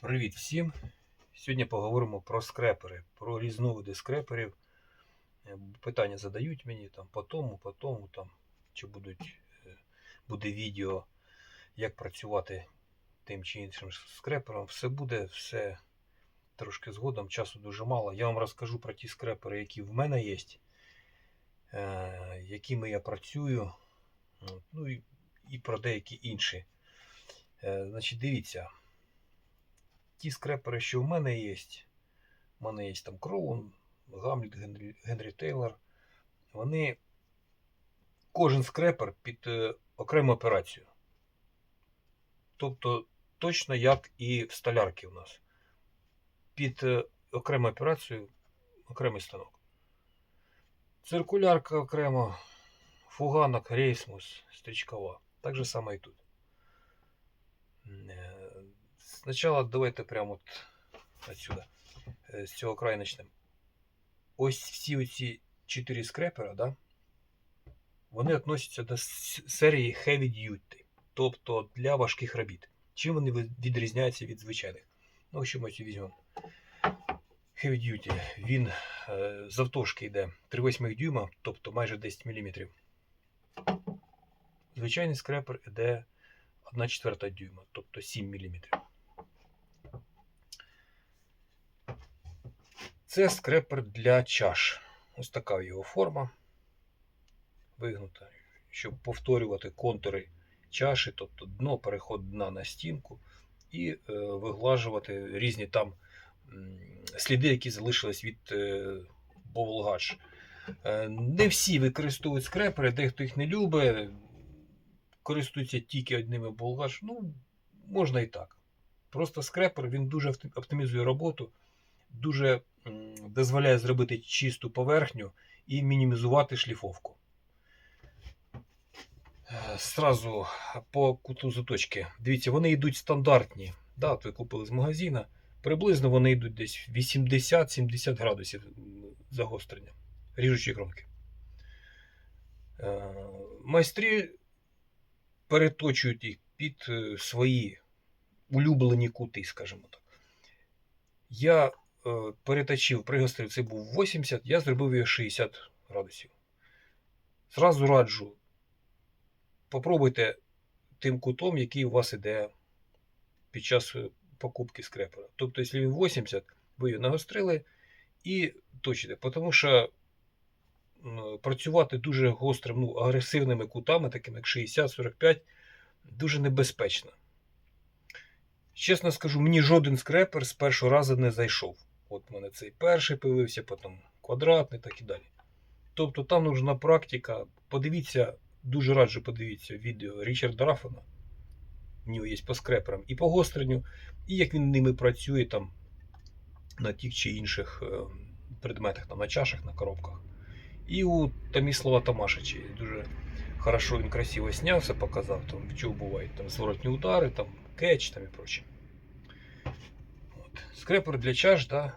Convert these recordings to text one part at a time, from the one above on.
Привіт всім! Сьогодні поговоримо про скрепери, про різновиди скреперів. Е, Питання задають мені там по тому, по тому, там, чи будуть, е, буде відео, як працювати тим чи іншим скрепером. Все буде, все трошки згодом, часу дуже мало. Я вам розкажу про ті скрепери, які в мене є, е, якими я працюю, ну і, і про деякі інші. Значить, дивіться ті скрепери, що в мене є, в мене є там Кроун, Гамліт, Генрі, Генрі Тейлор, вони кожен скрепер під е, окрему операцію. Тобто точно як і в столярці у нас. Під е, окрему операцію окремий станок. Циркулярка окремо, фуганок, рейсмус, стрічкова. Так же само і тут. Сначала давайте прямо от отсюда, з цього краю почнемо. Ось всі оці чотири скрепера, да, вони відносяться до серії Heavy Duty, тобто для важких робіт. Чим вони відрізняються від звичайних? Ну, що ми візьмемо. Heavy Duty, він е, завтовшки йде 3,8 дюйма, тобто майже 10 мм. Звичайний скрепер йде 1 четверта дюйма, тобто 7 мм. Це скрепер для чаш. Ось така його форма. Вигнута, щоб повторювати контури чаші, тобто дно, переход дна на стінку, і е, виглажувати різні там сліди, які залишились від е, Bowel Е, Не всі використовують скрепери, дехто їх не любить, користуються тільки одними Bowel Ну, можна і так. Просто скрепер він дуже оптимізує роботу, дуже дозволяє зробити чисту поверхню і мінімізувати шліфовку. Е, Сразу по куту заточки. Дивіться, вони йдуть стандартні. Да, от ви купили з магазина. Приблизно вони йдуть десь 80-70 градусів загострення. Ріжучі кромки. Е, Майстри переточують їх під е, свої улюблені кути, скажімо так. Я е, переточив, пригострив, це був 80, я зробив його 60 градусів. Зразу раджу, попробуйте тим кутом, який у вас іде під час е, покупки скрепера. Тобто, якщо він 80, ви його нагострили і точите. Тому що працювати дуже гострим, ну, агресивними кутами, такими як 60-45, дуже небезпечно. Чесно скажу, мені жоден скрепер з першого разу не зайшов. От у мене цей перший появився, потім квадратний, так і далі. Тобто там нужна практика. Подивіться, дуже раджу подивіться відео Річарда Рафана. У нього є по скреперам і по гостренню, і як він ними працює там на тих чи інших е, предметах, там, на чашах, на коробках. І у Таміслава Тамашича дуже хорошо він красиво снявся, показав, там, в чому бувають там, зворотні удари, там, кетч там, і прочее. Скрепер для чаш, да,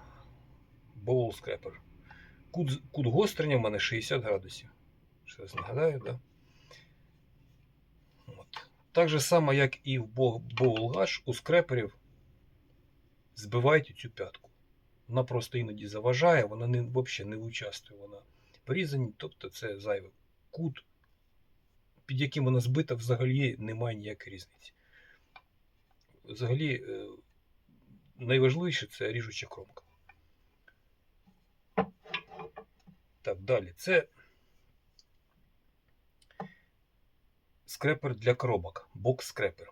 боул скрепер. Кут, кут гострення в мене 60 градусів. Щось нагадаю, да? От. Так же само, як і в боул гаш, у скреперів збивають цю п'ятку. Вона просто іноді заважає, вона не, взагалі не участвує. Вона порізані, тобто це зайвий кут, під яким вона збита, взагалі немає ніякої різниці. Взагалі, е, найважливіше це ріжуча кромка. Так, далі. Це скрепер для коробок, бокс-скрепер.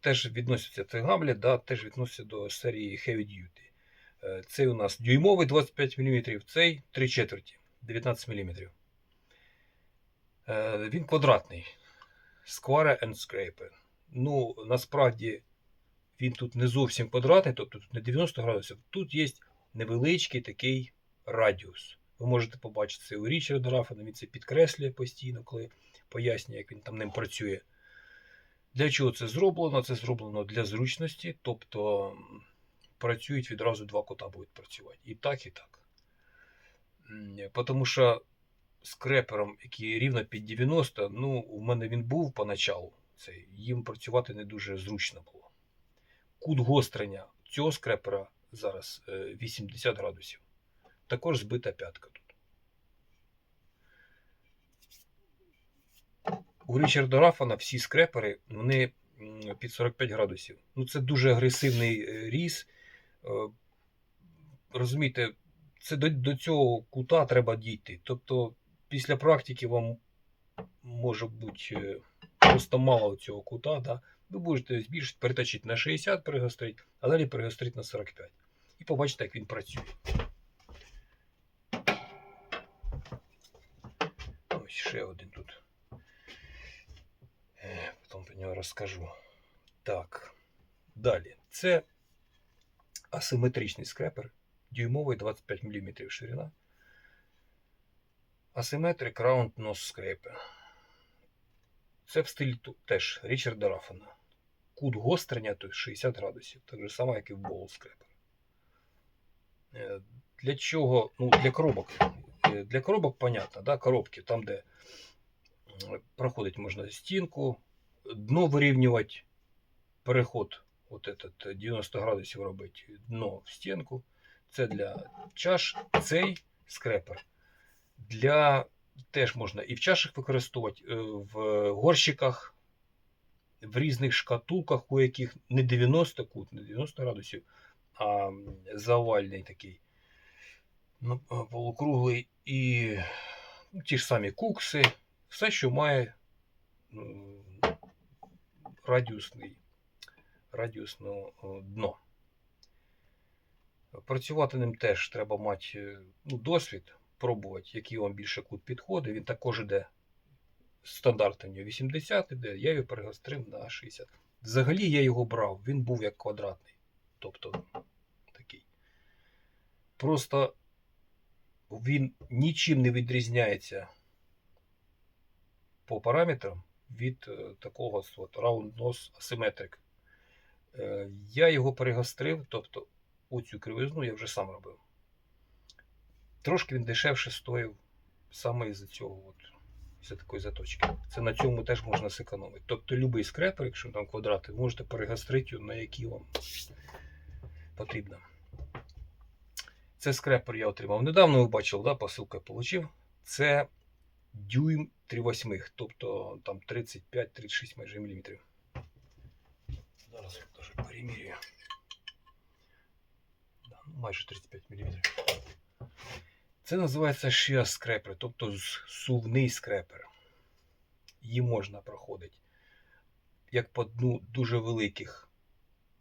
Теж відноситься це гамлет, да, теж відноситься до серії Heavy Duty. Е, Цей у нас дюймовий 25 мм, цей 3 четверті 19 мм. Е, Він квадратний. Square and Scraper. Ну, насправді він тут не зовсім квадратний, тобто тут не 90 градусів, тут є невеличкий такий радіус. Ви можете побачити це у Річарда Рафана, він це підкреслює постійно, коли пояснює, як він там ним працює. Для чого це зроблено? Це зроблено для зручності, тобто працюють відразу два кота будуть працювати. І так, і так. Тому що скрепером, який рівно під 90, ну, у мене він був поначалу, цей, їм працювати не дуже зручно було. Кут гострення цього скрепера зараз е, 80 градусів. Також збита п'ятка тут. У Річарда Рафана всі скрепери вони під 45 градусів. Ну, це дуже агресивний е, різ. Е, Розумієте, це до, до цього кута треба дійти. Тобто, після практики вам може бути е, просто мало цього кута. Да? Ви будете збільшити, переточити на 60 перегострить, а далі перегострить на 45. І побачите, як він працює. Ось ще один тут. Е, Потім про нього розкажу. Так. Далі. Це асиметричний скрепер. Дюймовий 25 мм ширина. Асиметрик Round Nose Scraper. Це в стилі теж Річарда Рафана. Кут гострення тут 60 градусів. Так же само, як і в Bowl Scraper. Е, Для чого? Ну, для коробок. Е, Для коробок, понятно, да? коробки, там, де м, проходить можна стінку, дно вирівнювати, переход от этот 90 градусів робить дно в стінку. Це для чаш. Цей скрепер для теж можна і в чашах використовувати, е, в горщиках, в різних шкатулках, у яких не 90 кут, не 90 градусів, а завальний такий ну, полукруглий і ну, ті ж самі кукси, все, що має м, радіусний, радіусне дно. Працювати ним теж треба мати е, ну, досвід, пробувати, який вам більше кут підходить. Він також іде стандартом 80 іде, я його перегострив на 60. Взагалі я його брав, він був як квадратний. Тобто такий. Просто він нічим не відрізняється по параметрам від е, такого от, Round Nose Asymmetric. Я його перегострив, тобто оцю кривизну я вже сам робив. Трошки він дешевше стоїв саме із-за цього, от, із-за такої заточки. Це на цьому теж можна зекономити. Тобто будь-який скрепер, якщо там квадрати, можете перегострити на які вам потрібно. Це скрепер я отримав недавно, ви бачили, да, посилку я отримав. Це дюйм 3 восьмих, тобто там 35-36 майже міліметрів. Зараз я теж перемірюю. Да, ну, майже 35 мм. Це називається shear скрепер, тобто сувний скрепер. Її можна проходити як по дну дуже великих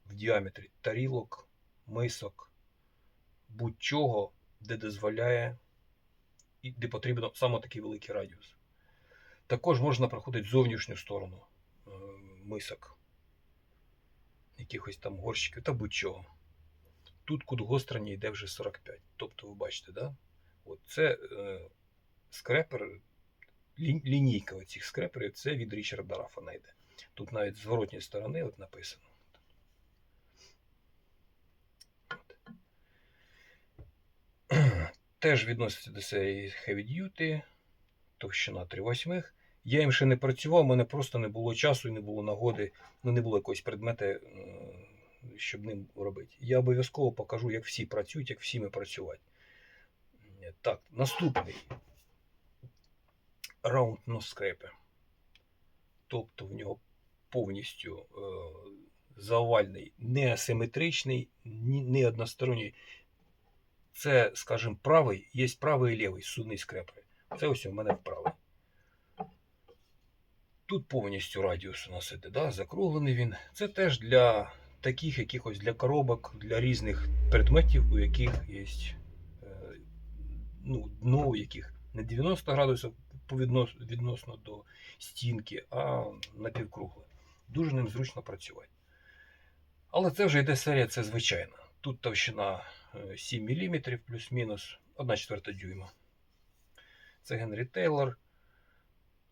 в діаметрі тарілок, мисок, будь-чого, де дозволяє і де потрібно саме такий великий радіус. Також можна проходити зовнішню сторону е, мисок, якихось там горщиків та будь-чого. Тут кут гострення йде вже 45. Тобто, ви бачите, да? От це е, скрепер, лі, лінійка оцих скреперів, це від Річарда Рафана йде. Тут навіть з зворотньої сторони от написано. От. Теж відноситься до серії Heavy Duty, товщина 3 восьмих. Я їм ще не працював, у мене просто не було часу і не було нагоди, ну не було якогось предмета, е, щоб ним робити. Я обов'язково покажу, як всі працюють, як всі ми працювати. Так, наступний раунд носкрепи. Тобто в нього повністю е, завальний, не асиметричний, не односторонній. Це, скажімо, правий, є правий і лівий судний скрепи. Це ось у мене вправий. Тут повністю радіус у нас іде, да? закруглений він. Це теж для таких якихось для коробок, для різних предметів, у яких є ну, дно, у яких не 90 градусів відносно до стінки, а напівкругле. Дуже ним зручно працювати. Але це вже йде серія, це звичайна. Тут товщина е, 7 мм плюс-мінус 1 четверта дюйма. Це Генрі Тейлор.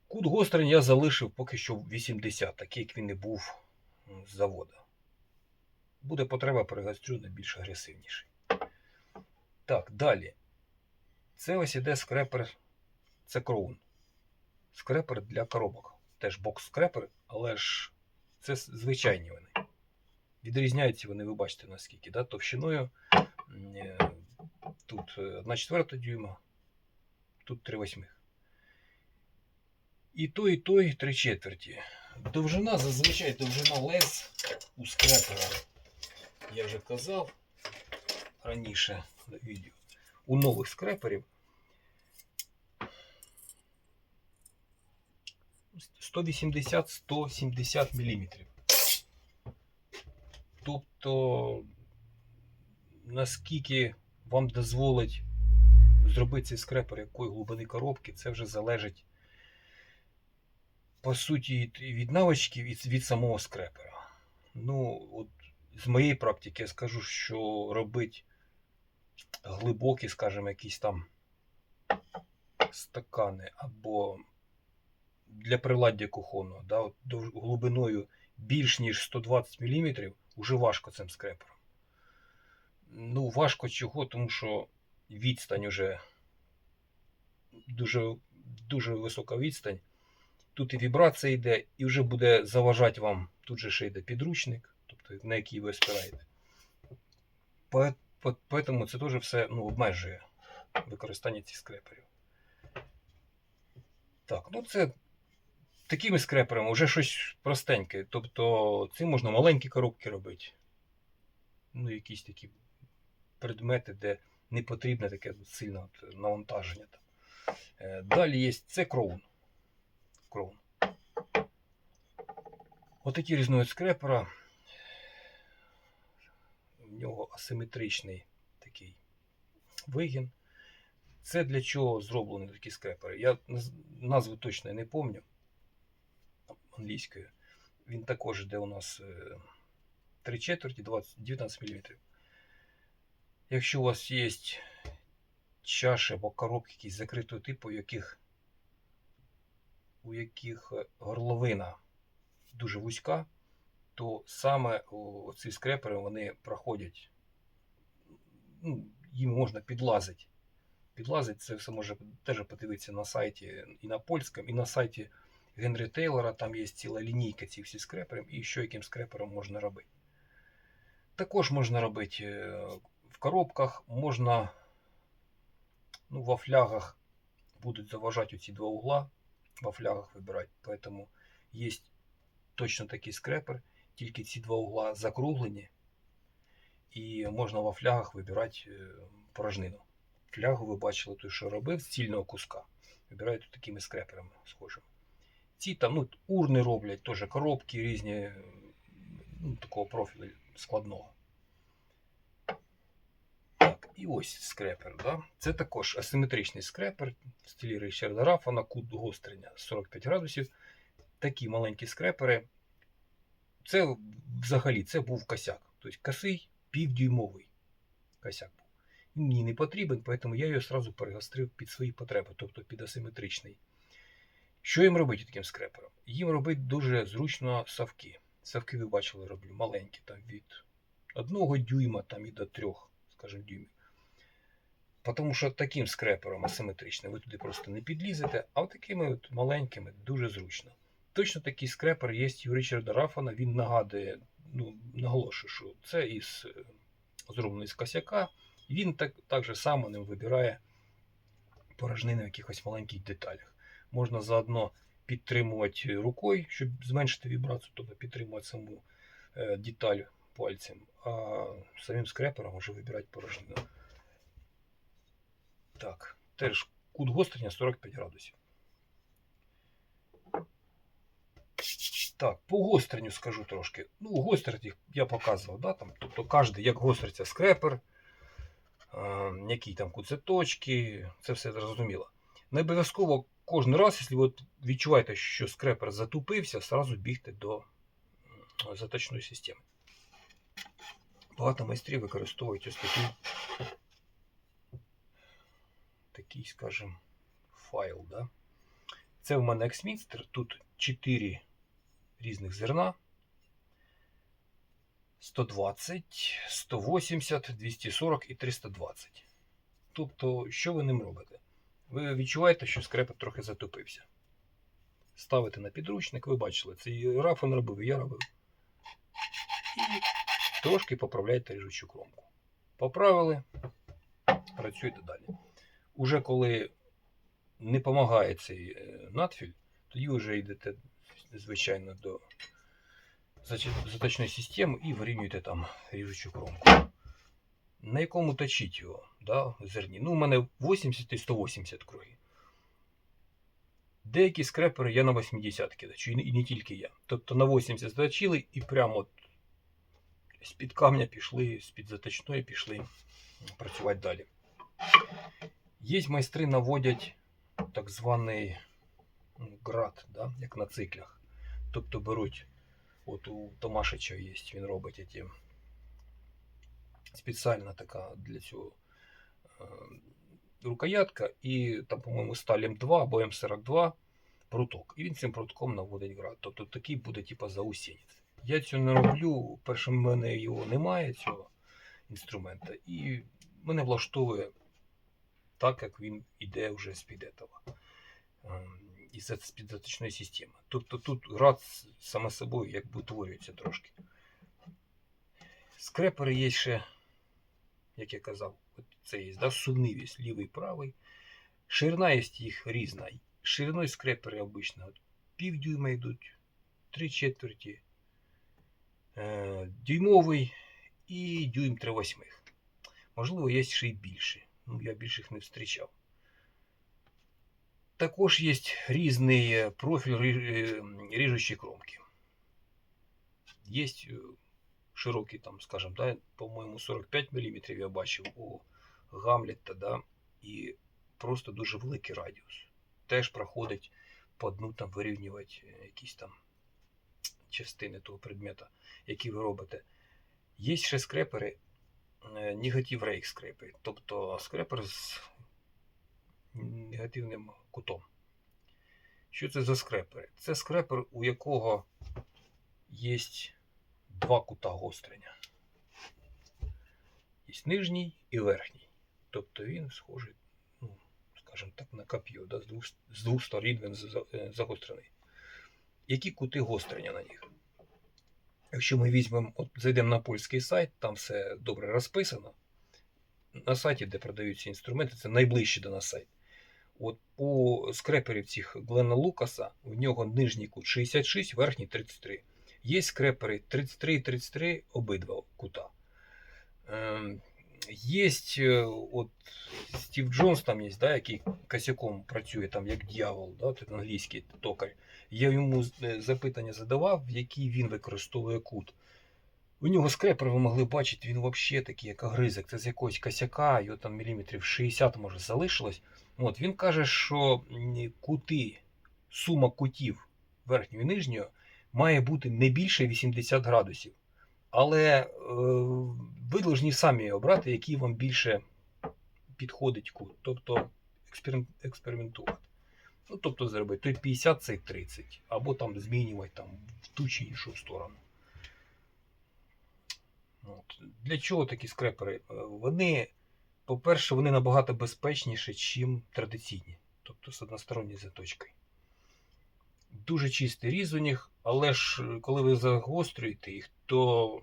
Кут гострень я залишив поки що 80, такий як він і був з заводу. Буде потреба перегострю на більш агресивніший. Так, далі. Це ось іде скрепер. Це кроун. Скрепер для коробок. Теж бокс скрепер, але ж це звичайні вони. Відрізняються вони, ви бачите, наскільки, да? товщиною. е, Тут 1 четверта дюйма, тут 3 восьмих. І той, і той 3 четверті. Довжина, зазвичай довжина лез у скрепера, я вже казав раніше на відео, у нових скреперів 180-170 мм. Тобто, наскільки вам дозволить зробити цей скрепер якої глибини коробки, це вже залежить по суті від- і навички, від, від самого скрепера. Ну, от з моєї практики я скажу, що робити глибокі, скажімо, якісь там стакани або для приладдя кухонного, да, от глибиною більш ніж 120 мм, вже важко цим скрепером. Ну, важко чого, тому що відстань уже дуже, дуже висока відстань. Тут і вібрація йде, і вже буде заважати вам. Тут же ще йде підручник, тобто на який ви спираєте. По- по- Поэтому це теж все ну, обмежує використання цих скреперів. Так, ну це такими скреперами вже щось простеньке. Тобто цим можна маленькі коробки робити. Ну, якісь такі предмети, де не потрібне таке сильне навантаження. Е, Далі є це кроун. Кроун. Отакі різновид скрепера. В нього асиметричний такий вигін. Це для чого зроблені такі скрепери? Я наз- назву точно не пам'ятаю англійською. Він також йде у нас е, 3 четверті 20, 19 мм. Якщо у вас є чаші або коробки якісь закритого типу, у яких, у яких е, горловина дуже вузька, то саме ці скрепери вони проходять, ну, їм можна підлазити. Підлазить це все може теж подивитися на сайті і на польському, і на сайті Генрі Тейлора. Там є ціла лінійка цих всіх скреперів і що яким скрепером можна робити. Також можна робити е, в коробках, можна ну, во флягах будуть заважати оці два угла, во флягах вибирати. Поэтому є точно такий скрепер, тільки ці два угла закруглені, і можна во флягах вибирати е, порожнину. Флягу ви бачили той, що робив з цільного куска. Вибирають такими скреперами схожими. Ці там ну, урни роблять, теж коробки різні, е, ну, такого профілю складного. Так, і ось скрепер. Да? Це також асиметричний скрепер в стилі Річарда Рафана, кут гострення 45 градусів. Такі маленькі скрепери. Це взагалі це був косяк. Тобто косий півдюймовий косяк був. Він мені не потрібен, тому я його одразу перегострив під свої потреби, тобто під асиметричний. Що їм робити таким скрепером? Їм робити дуже зручно савки. Савки ви бачили, роблю маленькі, там від 1 дюйма там і до 3, скажімо, дюймів. Тому що таким скрепером асиметричним ви туди просто не підлізете, а от такими от маленькими дуже зручно. Точно такий скрепер є у Річарда Рафана. Він нагадує, ну, наголошую, що це із е, зроблений з косяка. Він так, так же само ним вибирає порожнини в якихось маленьких деталях. Можна заодно підтримувати рукою, щоб зменшити вібрацію, тобто підтримувати саму е, деталь пальцем, а самим скрепером вже вибирати порожнину. Так, теж кут гострення 45 градусів. Так, по гостренню скажу трошки. Ну, гострить я показував, да, там, тобто кожен, як гостриться скрепер, е, які там куцеточки, це все зрозуміло. Не обов'язково кожен раз, якщо ви відчуваєте, що скрепер затупився, сразу бігти до заточної системи. Багато майстрів використовують ось такий, такий, скажімо, файл. Да? Це в мене Xminster, тут 4 різних зерна. 120, 180, 240 і 320. Тобто, що ви ним робите? Ви відчуваєте, що скрепер трохи затопився. Ставите на підручник, ви бачили, це і Рафон робив, я робив. І трошки поправляйте ріжучу кромку. Поправили, працюйте далі. Уже коли не допомагає цей е, надфіль, тоді вже йдете, звичайно, до заточної системи і вирівнюєте там ріжучу кромку. На якому точить його, да, зерні? Ну, у мене 80 і 180 круги. Деякі скрепери я на 80 точу, і не- тільки я. Тобто на 80 заточили і прямо от з-під камня пішли, з-під заточної пішли працювати далі. Є майстри наводять так званий град, да, як на циклях. Тобто беруть, от у Томашича є, він робить ті спеціальна така для цього е, рукоятка, і там, по-моєму, сталь М2 або М42 пруток. І він цим прутком наводить град. Тобто такий буде, типу, заусінець. Я цього не роблю. Перше, в мене його немає, цього інструмента, і мене влаштовує так, як він іде вже з-під этого. Із з-під системи. Тобто тут град саме собою якби утворюється трошки. Скрепери є ще, як я казав, це є да, сумнивість, лівий, правий. Ширина є їх різна. Шириною скрепери обично от пів дюйма йдуть, три четверті, е, дюймовий і дюйм 3 восьмих. Можливо, є ще й більше. Ну, я більших не зустрічав. Також є різний профіль рі- ріжучої кромки. Є е, широкий, там, скажем, да, по-моєму, 45 мм я бачив у Гамлета, да, і просто дуже великий радіус. Теж проходить по дну там вирівнювати е, якісь там частини того предмета, які ви робите. Є ще скрепери, е, негатив рейк скрепи, тобто скрепер з негативним кутом. Що це за скрепери? Це скрепер, у якого є два кута гострення. Є нижній і верхній. Тобто він схожий, ну, скажімо так, на коп'є, да? з, двох, з двох сторін він е, загострений. Які кути гострення на них? Якщо ми візьмемо, от зайдемо на польський сайт, там все добре розписано. На сайті, де продаються інструменти, це найближче до нас сайт. От у скреперів цих Глена Лукаса в нього нижній кут 66, верхній 33. Є скрепери 33 і 33 обидва кута. Ем, Є от Стів Джонс там є, да, який косяком працює там як дьявол, да, англійський токар. Я йому е, запитання задавав, який він використовує кут. У нього скрепер ви могли бачити, він взагалі такий, як огризок. Це з якогось косяка, його там міліметрів 60 може залишилось. От, він каже, що кути, сума кутів верхнього і нижнього має бути не більше 80 градусів. Але е, ви повинні самі обрати, який вам більше підходить кут. Тобто експериментувати. Ну, тобто зробити той 50, цей 30. Або там змінювати там, в ту чи іншу сторону. От. Для чого такі скрепери? Е, Вони, по-перше, вони набагато безпечніші, ніж традиційні, тобто з односторонньою заточкою. Дуже чистий різ у них, але ж е, коли ви загострюєте їх, то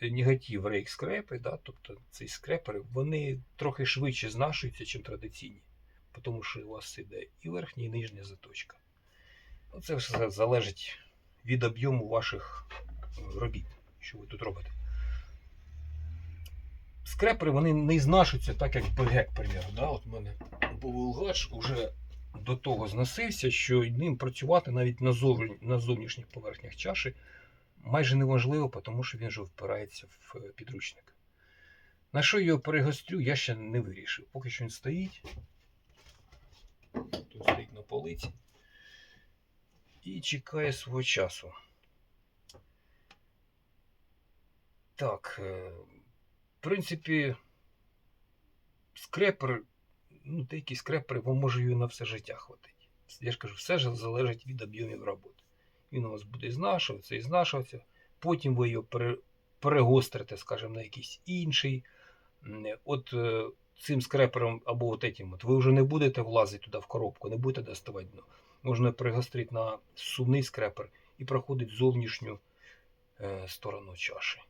негатив рейк скрепи, да, тобто ці скрепери, вони трохи швидше знашуються, ніж традиційні. Тому що у вас іде і верхня, і нижня заточка. Ну, це все залежить від об'єму ваших е, робіт, що ви тут робите. Скрепери вони не знашуються так, як БГ, к примеру. Да? От мене був Улгач уже до того зносився, що ним працювати навіть на, зовні, на зовнішніх поверхнях чаші майже неможливо, тому що він же впирається в е, підручник. На що його перегострю, я ще не вирішив. Поки що він стоїть. Тут стоїть на полиці. І чекає свого часу. Так, е, принципі, скрепер, ну, деякі скрепери, вам може його на все життя хватить. Я ж кажу, все ж залежить від об'ємів роботи. Він у вас буде знашуватися і знашуватися. Потім ви його перегострите, скажімо, на якийсь інший. От е, цим скрепером або от этим, от ви вже не будете влазити туди в коробку, не будете доставати дно. Можна перегострити на сумний скрепер і проходить зовнішню е, сторону чаші.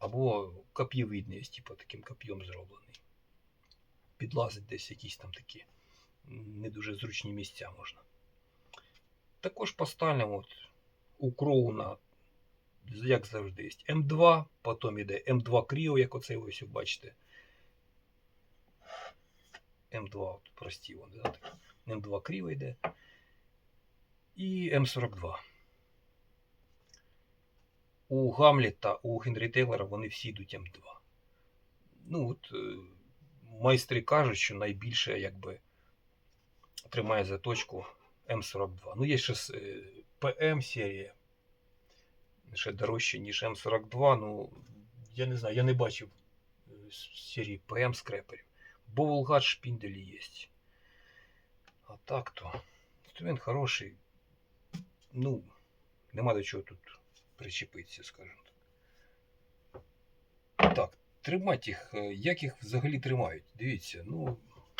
Або коп'євидний, типу, таким коп'єм зроблений. Підлазить десь якісь там такі не дуже зручні місця можна. Також поставимо от, у кроуна, як завжди, є М2, потім іде М2 Кріо, як оцей ось бачите. М2, от, прості вони, да, такі. М2 Кріо йде. І М42. У Гамліта, у Генрі Тейлора вони всі йдуть М2. Ну от е, майстри кажуть, що найбільше якби тримає заточку М42. Ну, є ще е, ПМ серія. Ще дорожче, ніж М42. Ну, я не знаю, я не бачив е, серії ПМ скреперів. Бо Волгат шпінделі є. А так то. він хороший. Ну, нема до чого тут причепитися, скажімо так. Так, тримати їх. е, Як їх взагалі тримають? Дивіться, ну,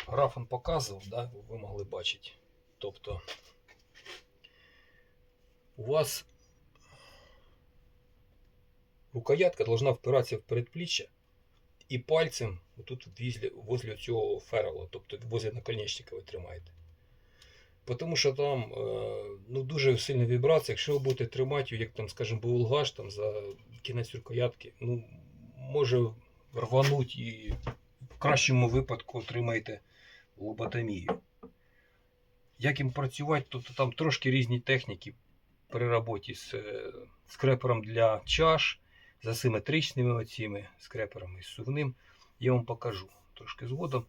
графон показував, да, ви могли бачити. Тобто, у вас рукоятка должна впиратися в передпліччя і пальцем тут возле, возле цього ферла, тобто возле наконечника ви тримаєте. Тому що там е, ну, дуже сильна вібрація. Якщо ви будете тримати, як там, скажімо, булгаш там за кінець рукоятки, ну, може рвануть і в кращому випадку отримаєте лоботомію. Як їм працювати, то, там трошки різні техніки при роботі з е, скрепером для чаш, з асиметричними оціми скреперами з сувним. Я вам покажу трошки згодом.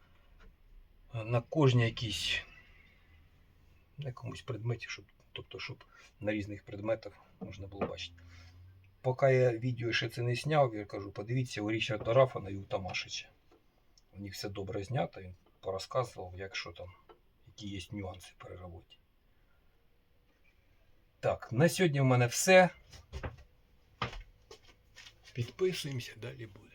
Е, На кожній якійсь на якомусь предметі, щоб, тобто, щоб на різних предметах можна було бачити. Поки я відео ще це не зняв, я кажу, подивіться у Річарда Рафана і у Тамашича. У них все добре знято, він порозказував, якщо там, які є нюанси при роботі. Так, на сьогодні в мене все. Підписуємося, далі буде.